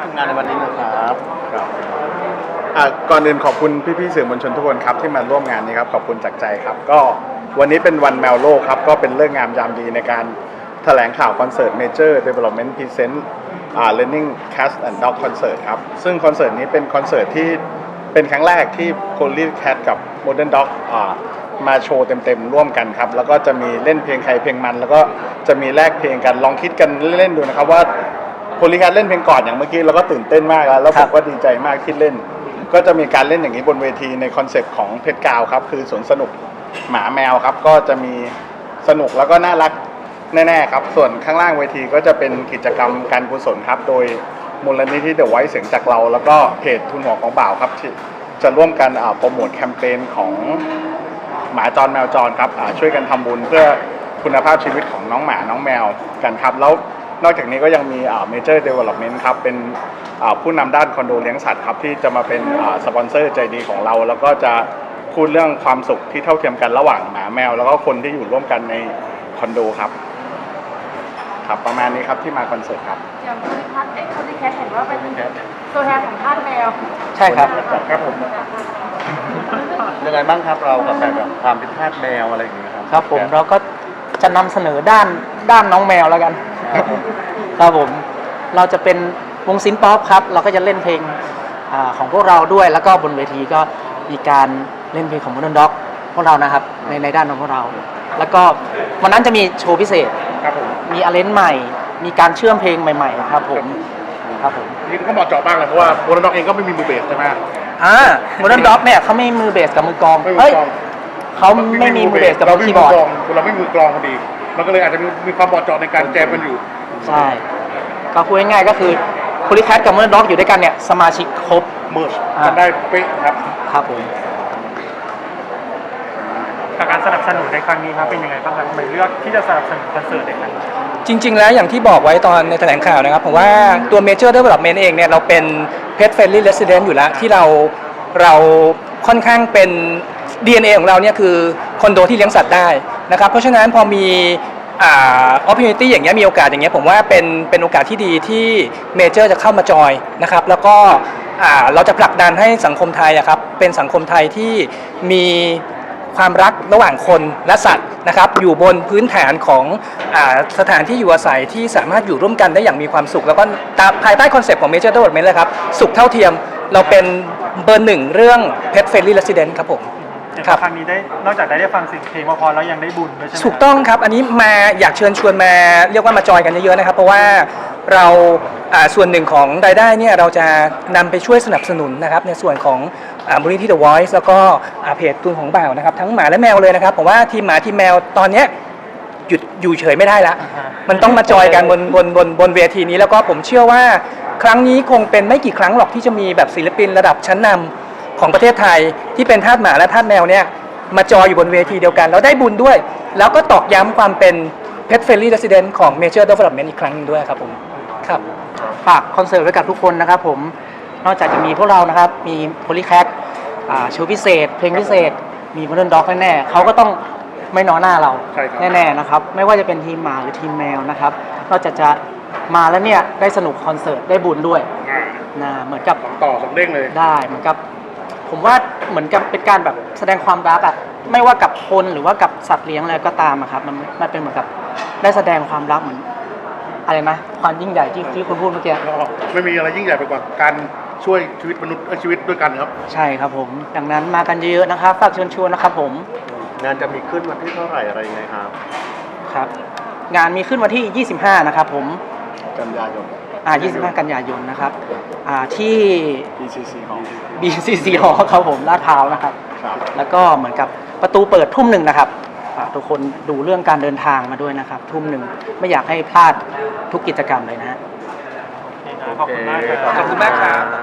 ทำงานในวันนี้นะครับครับอะก่อนอื่นขอบคุณพี่ๆสื่อมวลชนทุกคนครับที่มาร่วมงานนี้ครับขอบคุณจากใจครับ ก็วันนี้เป็นวันแมวโลกครับก็เป็นเรื่องงามยามดีในการแถลงข่าวคอนเสิร์ต Major Development Present อ่า Learning Cast and Dog Concert ครับซึ่งคอนเสิร์ตนี้เป็นคอนเสิร์ตที่เป็นครั้งแรกที่ p o l y Cat กับ Modern Dog อ่ามาโชว์เต็มๆร่วมกันครับ แล้วก็จะมีเล่นเพลงใครเพลงมัน แล้วก็จะมีแลกเพลงกันลองคิดกันเล่นๆดูนะครับว่า พลิการเล่นเพลงก่อนอย่างเมื่อกี้เราก็ตื่นเต้นมากแล้วแล้วคผรัมบ ก็ดีใจมากที่เล่น ก็จะมีการเล่นอย่างนี้บนเวทีในคอนเซปต์ของเพชรกาวครับ คือสวนสนุกหมาแมวครับ ก็จะมีสนุกแล้วก็น่ารักแน่ๆครับ ส่วนข้างล่างเวทีก็จะเป็นกิจกรรมการกุศลครับ โดยมูลนิธิเดอะไวท์เสียงจากเรา แล้วก็เพจทุนหัวของบ่าวครับที่จะร่วมกันอ่าโปรโมทแคมเปญของหมาจรแมวจรครับอ่าช่วยกันทำบุญเพื่อคุณภาพชีวิตของน้องหมาน้องแมวกันครับแล้ว นอกจากนี้ก็ยังมีเมเจอร์เดเวล็อปเมนต์ครับเป็นอ่าผู้นำด้านคอนโดเลี้ยงสัตว์ครับที่จะมาเป็นอ่าสปอนเซอร์ใจดีของเรา แล้วก็จะพูดเรื่องความสุขที่เท่าเทียมกันระหว่างหมาแมว แล้วก็คนที่อยู่ร่วมกันในคอนโดครับครับประมาณนี้ครับที่มาคอนเสิร์ตครับอย่างคุณพัฒน์เอ้ยคุณดิแคทเห็นว่าเป็นตัวแทนของทาสแมวใช่ครับครับผมยังไงบ้างครับเรากับแบบแบบความเป็นทาสแมวอะไรอย่างเงี้ยครับครับผมเราก็จะนำเสนอด้านด้านน้องแมวแล้วกัน ครับผมเราจะเป็นวงซินป๊อปครับ เราก็จะเล่นเพลงอาของพวกเราด้วย แล้วก็บนเวทีก็มีการเล่นเพลงของ Modern Dog พวกเรานะครับในในด้านของพวกเรา แล้วก็วันนั้นจะมีโชว์พิเศษ ครับผมมีอาเลนใหม่ มีการเชื่อมเพลงใหม่ๆครับผมครับผมนี่ก็เหมาะเจาะมากเลยเพราะว่าโบนด็อกเองก็ไม่มีมือเบสใช่ไหม อ่า Modern Dog เนี่ยเขาไม่มีมือเบสกับมือกลองไม่มีเฮ้ยกลองเขาไม่มีมือเบสกับมือคีย์บอร์ด เราไม่มือกลองพอดี มันก็เลยอาจจะมีมีความเหมาะเจาะในการแจมกันอยู่ ใช่ก็พูดง่ายๆก็คือโพลิแคทกับม o น e r ด็อกอยู่ด้วยกันเนี่ยสมาชิกครบ เมิร์ชอ่า กันได้เป๊ะครับ ครับผม กับการสนับสนุนในครั้งนี้ครับเป็นยังไงบ้างครับทำไมเลือกที่จะสนับสนุนคอนเสิร์ตในครั้งนี้จริง ๆ แล้วอย่างที่บอกไว้ตอนในแถลงข่าวนะครับผมว่าตัว Major Development เองเนี่ยเราเป็น Pet Friendly Resident อยู่แล้ว ที่เราเราค่อนข้างเป็น DNA ของเราเนี่ยคือคอนโดที่เลี้ยงสัตว์ได้ นะครับเพราะฉะนั้นพอมีอ่า opportunity อย่างเงี้ยมีโอกาสอย่างเงี้ยผมว่าเป็นเป็นโอกาสที่ดีที่เมเจอร์จะเข้ามาจอยนะครับแล้วก็เราจะผลักดันให้สังคมไทยอะครับเป็นสังคมไทยที่มีความรักระหว่างคนและสัตว์นะครับอยู่บนพื้นฐานของอสถานที่อยู่อาศัยที่สามารถอยู่ร่วมกันได้อย่างมีความสุข แล้วก็ตามภายใต้คอนเซปต์ของ Major Development เลยครับ สุขเท่าเทียมเราเป็นเบอร์หนึ่งเรื่อง Pet Friendly Resident ครับผม อย่างครับครั้งนี้ได้นอกจากได้ฟังเสียงเพลงเพอๆแล้วยังได้บุญด้วยใช่ไหมถูกต้องครับ อันนี้มาอยากเชิญชวนมาเรียกว่ามาจอยกันเยอะๆนะครับ เพราะว่าเราอ่าส่วนหนึ่งของรายได้เนี่ยเราจะนำไปช่วยสนับสนุนนะครับในส่วนของอ่ามูลนิธิ The Voice แล้วก็อ่าเพจตุนของบ่าวนะครับ ทั้งหมาและแมวเลยนะครับผมว่าทีมหมาทีมแมวตอนเนี้ยหยุดอยู่เฉยไม่ได้ละ มันต้องมาจอยกันบนบนบนบนเวทีนี้แล้วก็ผมเชื่อว่าครั้งนี้คงเป็นไม่กี่ครั้งหรอกที่จะมีแบบศิลปินระดับชั้นนำ ของประเทศไทยที่เป็นทาสหมาและทาสแมวเนี่ยมาจอยอยู่บนเวทีเดียวกัน แล้วได้บุญด้วย แล้วก็ตอกย้ำความเป็น Pet Friendly Resident ของ Major Development อีกครั้งหนึงด้วยครับผมครับ ฝากคอนเสิร์ตไว้กับทุกคนนะครับผมนอกจากจะมีพวกเรานะครับ มีโพลิแคทโชว์พิเศษ เพลงพิเศษ มีม o น e r ด็อกแน่ๆเขาก็ต้องไม่น้อยหน้าเราใช่ครับ แน่ๆนะครับ ไม่ว่าจะเป็นทีมหมาหรือทีมแมวนะครับนอกจากจะมาแล้วเนี่ยได้สนุกคอนเสิร์ตได้บุญด้วยอ่านะเหมือนกับ สองต่อสองเด้งเลย ได้เหมือนกับ ผมว่าเหมือนกับเป็นการแบบแสดงความรักอะไม่ว่ากับคนหรือว่ากับสัตว์เลี้ยงอะไรก็ตามอะครับมันมันเป็นเหมือนกับได้แสดงความรักเหมือนอะไรนะความยิ่งใหญ่ที่ที่คุณพูดเมื่อกี้ไม่มีอะไรยิ่งใหญ่ไปกว่าการช่วยชีวิตมนุษย์เอ่อชีวิตด้วยกันครับ ใช่ครับผม ดังนั้นมากันเยอะๆนะครับฝากเชิญชวนนะครับผม งานจะมีขึ้นวันที่เท่าไหร่อะไรยังไงครับ ครับ งานมีขึ้นวันที่ 25 นะครับผม กันยายน อ่า25 กันยายนนะครับอ่าที่ BCC ของ BCC หอครับผมลาดพร้าวนะครับ ครับแล้วก็เหมือนกับประตูเปิดทุ่มหนึ่งนะครับฝากทุกคนดูเรื่องการเดินทางมาด้วยนะครับ ทุ่มหนึ่งไม่อยากให้พลาดทุกกิจกรรมเลยนะฮะ ขอบคุณมากครับ ขอบคุณมากครับ